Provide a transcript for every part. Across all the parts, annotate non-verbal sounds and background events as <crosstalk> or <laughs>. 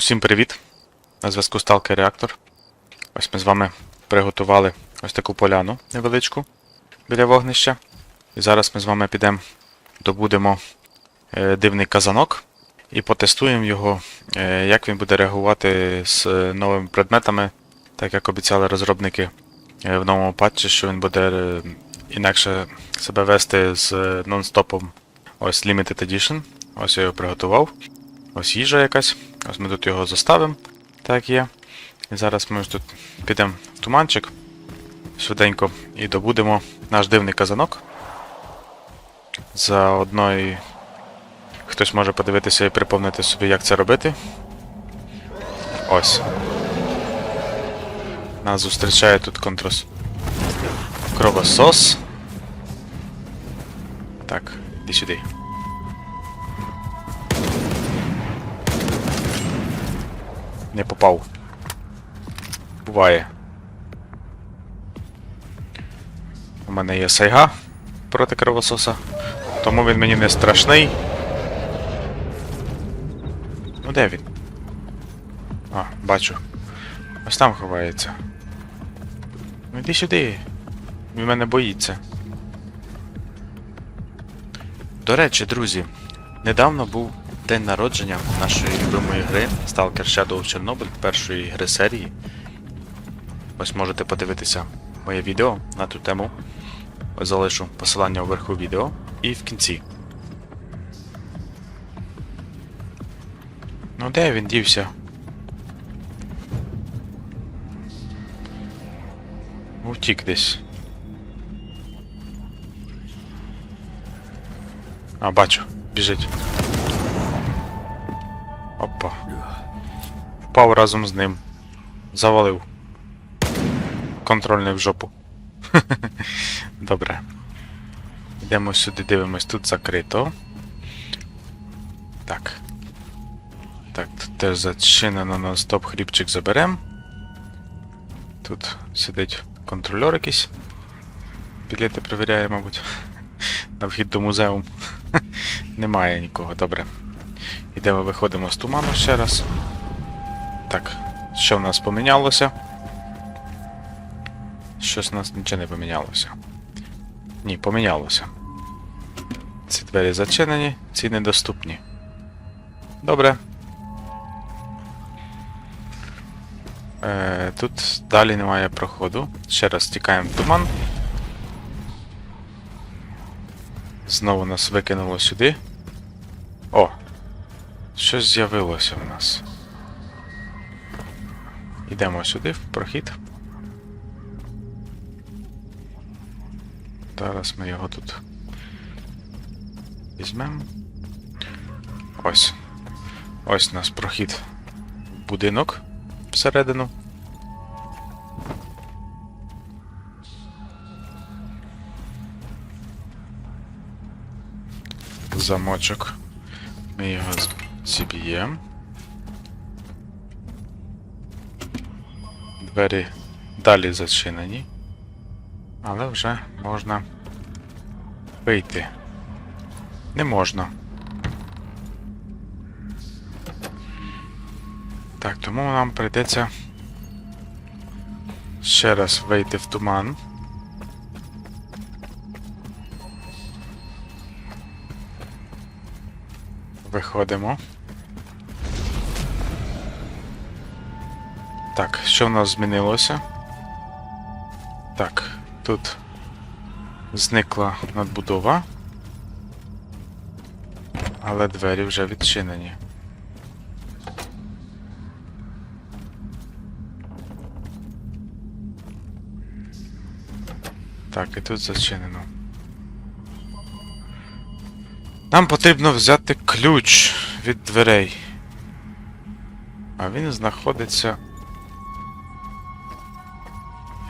Усім привіт! На зв'язку Stalker Реактор. Ось ми з вами приготували ось таку поляну невеличку біля вогнища. І зараз ми з вами підемо, добудемо е, дивний казанок і потестуємо його, е, як він буде реагувати з е, новими предметами, так як обіцяли розробники в новому патчі, що він буде інакше себе вести з нон-стопом. Ось Limited Edition. Ось я його приготував. Ось їжа якась. Ось ми тут його заставимо. Так є. І зараз ми тут підемо в туманчик швиденько і добудемо наш дивний казанок. Заодно і хтось може подивитися і припомнити собі, як це робити. Ось. Нас зустрічає тут контрос. Кровосос. Так, іди сюди. Не попав. Буває. У мене є сайга проти кровососа, тому він мені не страшний. Ну де він? А, бачу. Ось там ховається. Ну йди сюди. Він мене боїться. До речі, друзі, недавно був день народження нашої любимої гри Stalker Shadow of Chernobyl, першої гри серії. Ось можете подивитися моє відео на ту тему. Ось залишу посилання вверху відео і в кінці. Ну де він дівся? Втік десь. А, бачу, біжить. Опа. Впав разом з ним. Завалив. Контрольний в жопу. <laughs> Добре. Йдемо сюди, дивимось, тут закрито. Так. Так, тут теж зачинено на стоп хлібчик заберем. Тут сидить контрольор якийсь. Білети перевіряє, мабуть. <laughs> На вхід до музею. <laughs> Немає нікого, добре. Ідемо, виходимо з туману ще раз. Так, що в нас помінялося? Щось у нас нічого не помінялося. Ні, помінялося. Ці двері зачинені, ці недоступні. Добре. Е, тут далі немає проходу. Ще раз тікаємо в туман. Знову нас викинуло сюди. О! Щось з'явилося в нас. Йдемо сюди, в прохід. Зараз ми його тут візьмемо. Ось. Ось у нас прохід будинок всередину. Замочок. Ми його з- зіб'ємо. Двері далі зачинені. Але вже можна вийти. Не можна. Так, тому нам прийдеться ще раз вийти в туман. Виходимо. Так, що в нас змінилося? Так, тут зникла надбудова. Але двері вже відчинені. Так, і тут зачинено. Нам потрібно взяти ключ від дверей. А він знаходиться.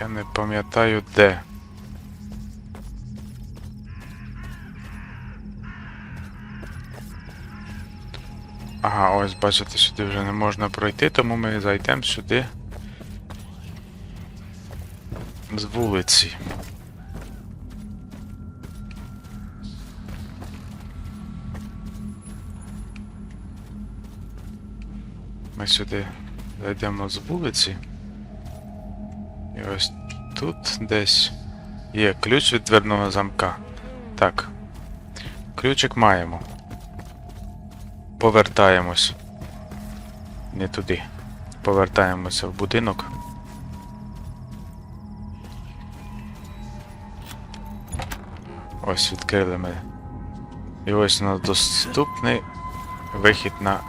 Я не пам'ятаю де. Ага, ось бачите, сюди вже не можна пройти, тому ми зайдемо сюди з вулиці. Ми сюди зайдемо з вулиці. І ось тут десь є ключ від дверного замка. Так. Ключик маємо. Повертаємось. Не туди. Повертаємося в будинок. Ось відкрили ми. І ось у нас доступний вихід на.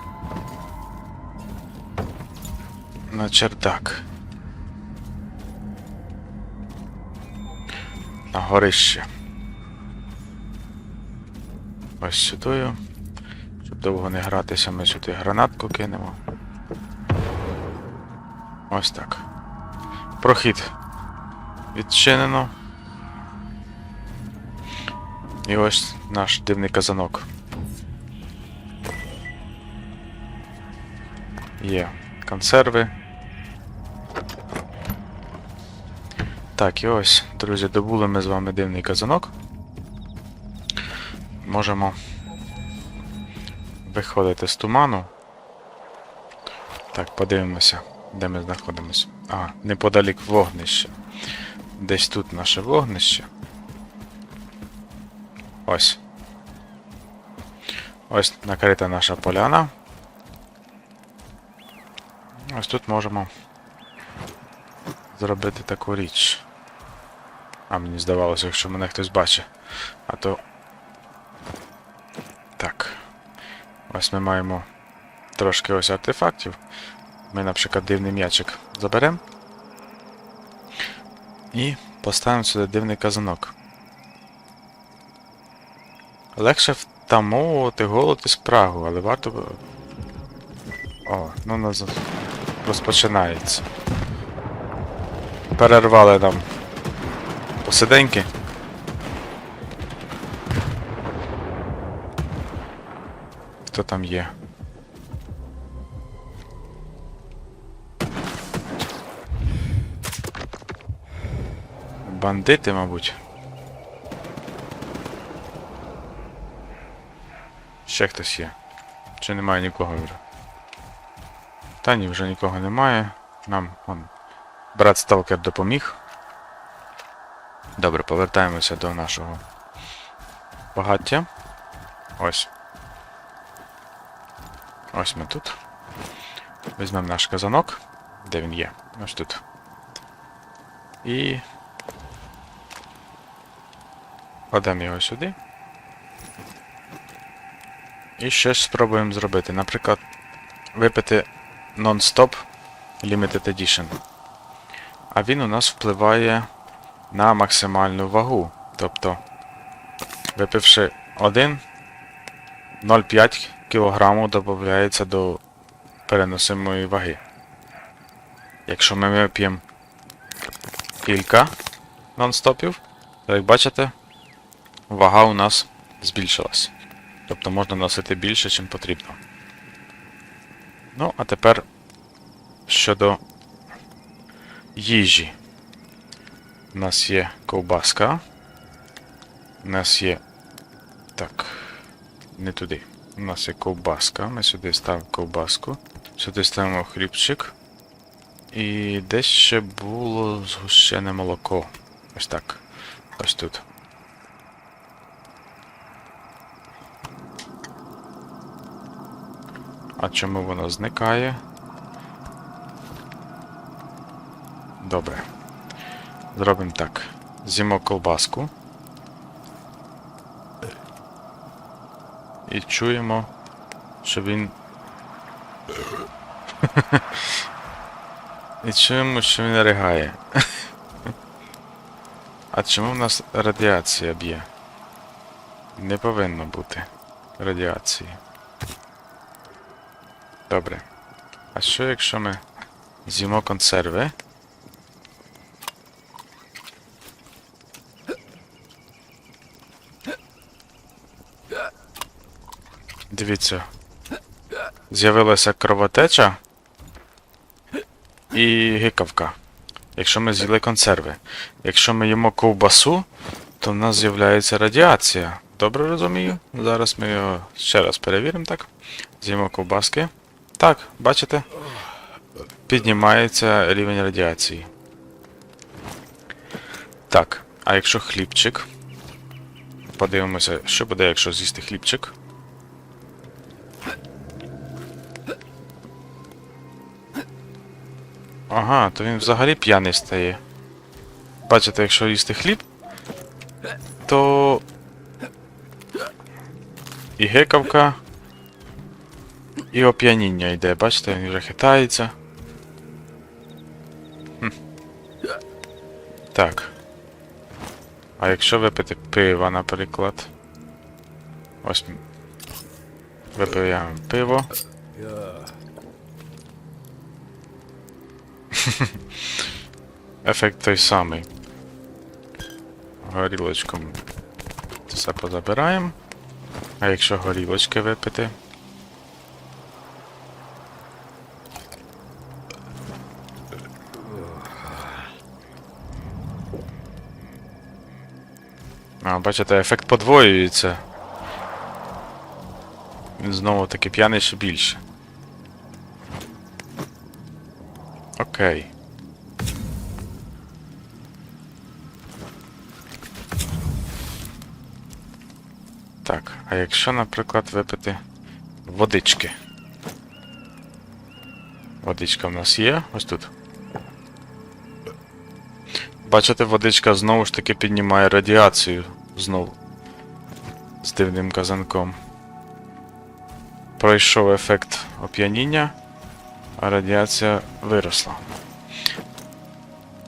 На чердак. На горище. Ось сюди. Щоб довго не гратися, ми сюди гранатку кинемо. Ось так. Прохід відчинено. І ось наш дивний казанок. Є консерви. Так, і ось, друзі, добули ми з вами дивний казанок. Можемо виходити з туману. Так, подивимося, де ми знаходимося. А, неподалік вогнища. Десь тут наше вогнище. Ось. Ось накрита наша поляна. Ось тут можемо зробити таку річ. А мені здавалося, якщо мене хтось бачить. А то. Так. Ось ми маємо трошки ось артефактів. Ми, наприклад, дивний м'ячик заберемо. І поставимо сюди дивний казанок. Легше втамовувати голод і спрагу, але варто. О, ну нас розпочинається. Перервали нам посиденьки. Хто там є? Бандити, мабуть. Ще хтось є. Чи немає нікого вже? Та ні, вже нікого немає. Нам он, брат Сталкер допоміг. Добре, повертаємося до нашого багаття. Ось. Ось ми тут. Візьмемо наш казанок. Де він є? Ось тут. І. Кладемо його сюди. І щось спробуємо зробити. Наприклад, випити Non-Stop Limited Edition. А він у нас впливає на максимальну вагу. Тобто, випивши 1, 0,5 кг додається до переносимої ваги. Якщо ми вип'ємо кілька нон-стопів, то як бачите, вага у нас збільшилась. Тобто можна носити більше, чим потрібно. Ну, а тепер щодо їжі. У нас є ковбаска. У нас є. Так. Не туди. У нас є ковбаска. Ми сюди ставимо ковбаску. Сюди ставимо хлібчик. І десь ще було згущене молоко. Ось так. Ось тут. А чому воно зникає? Добре. Зробимо так. З'їмо колбаску. І чуємо, що він. <laughs> І чуємо, що він ригає. <laughs> А чому в нас радіація б'є? Не повинно бути радіації. Добре. А що якщо ми з'їмо консерви? Дивіться. З'явилася кровотеча і гикавка. Якщо ми з'їли консерви. Якщо ми їмо ковбасу, то в нас з'являється радіація. Добре розумію? Зараз ми його ще раз перевіримо так. З'їмо ковбаски. Так, бачите? Піднімається рівень радіації. Так, а якщо хлібчик. Подивимося, що буде, якщо з'їсти хлібчик. Ага, то він взагалі п'яний стає. Бачите, якщо їсти хліб, то. І гекавка, і оп'яніння йде, бачите, він вже хитається. Хм. Так. А якщо випити пива, наприклад. Ось. Випиваємо пиво. Ефект той самий. Горілочком все позабираємо. А якщо горілочки випити. А, бачите, ефект подвоюється. Він знову таки п'яний ще більше. Окей. Так, а якщо, наприклад, випити водички. Водичка в нас є, ось тут. Бачите, водичка знову ж таки піднімає радіацію знову. З дивним казанком. Пройшов ефект оп'яніння, а радіація виросла.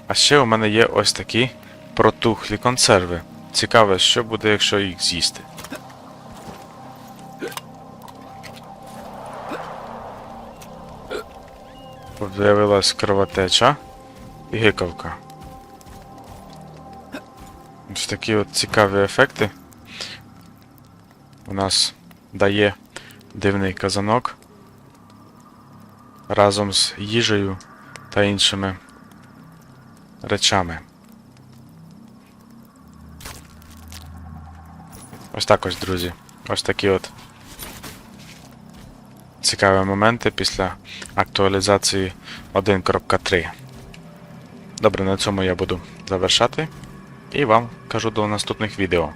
А ще у мене є ось такі протухлі консерви. Цікаве, що буде, якщо їх з'їсти. З'явилась кровотеча і гикавка. Ось такі от цікаві ефекти. У нас дає дивний казанок разом з їжею та іншими речами. Ось так ось, друзі. Ось такі от цікаві моменти після актуалізації 1.3. Добре, на цьому я буду завершати. І вам кажу до наступних відео.